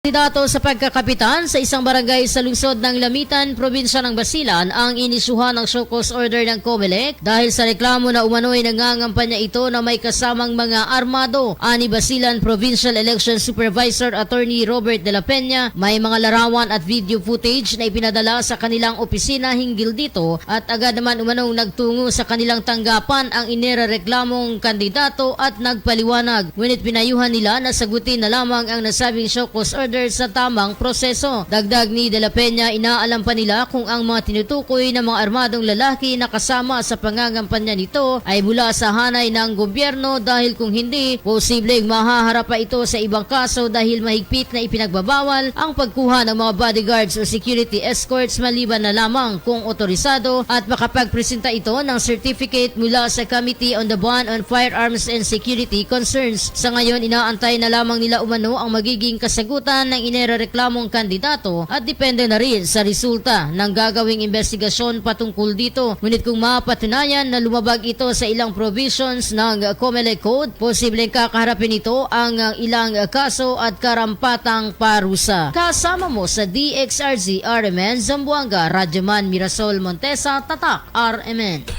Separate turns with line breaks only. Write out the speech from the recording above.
Kandidato sa pagkakapitan sa isang barangay sa lungsod ng Lamitan, probinsya ng Basilan ang inisyuhan ng cause order ng COMELEC dahil sa reklamo na umano'y nangangampanya ito na may kasamang mga armado. Ani Basilan Provincial Election Supervisor Attorney Robert De La Peña, may mga larawan at video footage na ipinadala sa kanilang opisina hinggil dito at agad naman umanong nagtungo sa kanilang tanggapan ang inirereklamong kandidato at nagpaliwanag. Ngunit pinayuhan nila na sagutin na lamang ang nasabing show cause order sa tamang proseso. Dagdag ni De La Peña, inaalam pa nila kung ang mga tinutukoy ng mga armadong lalaki na kasama sa pangangampanya nito ay mula sa hanay ng gobyerno dahil kung hindi, posibleng mahaharap pa ito sa ibang kaso dahil mahigpit na ipinagbabawal ang pagkuha ng mga bodyguards o security escorts maliban na lamang kung otorisado at makapagpresenta ito ng certificate mula sa Committee on the Ban on Firearms and Security Concerns. Sa ngayon, inaantay na lamang nila umano ang magiging kasagutan ng inirereklamong kandidato at depende na rin sa resulta ng gagawing investigasyon patungkol dito. Ngunit kung mapatunayan na lumabag ito sa ilang provisions ng COMELEC Code, posibleng kakaharapin ito ang ilang kaso at karampatang parusa. Kasama mo sa DXRZ RMN Zamboanga, Radyoman Mirasol Montesa, Tatak RMN.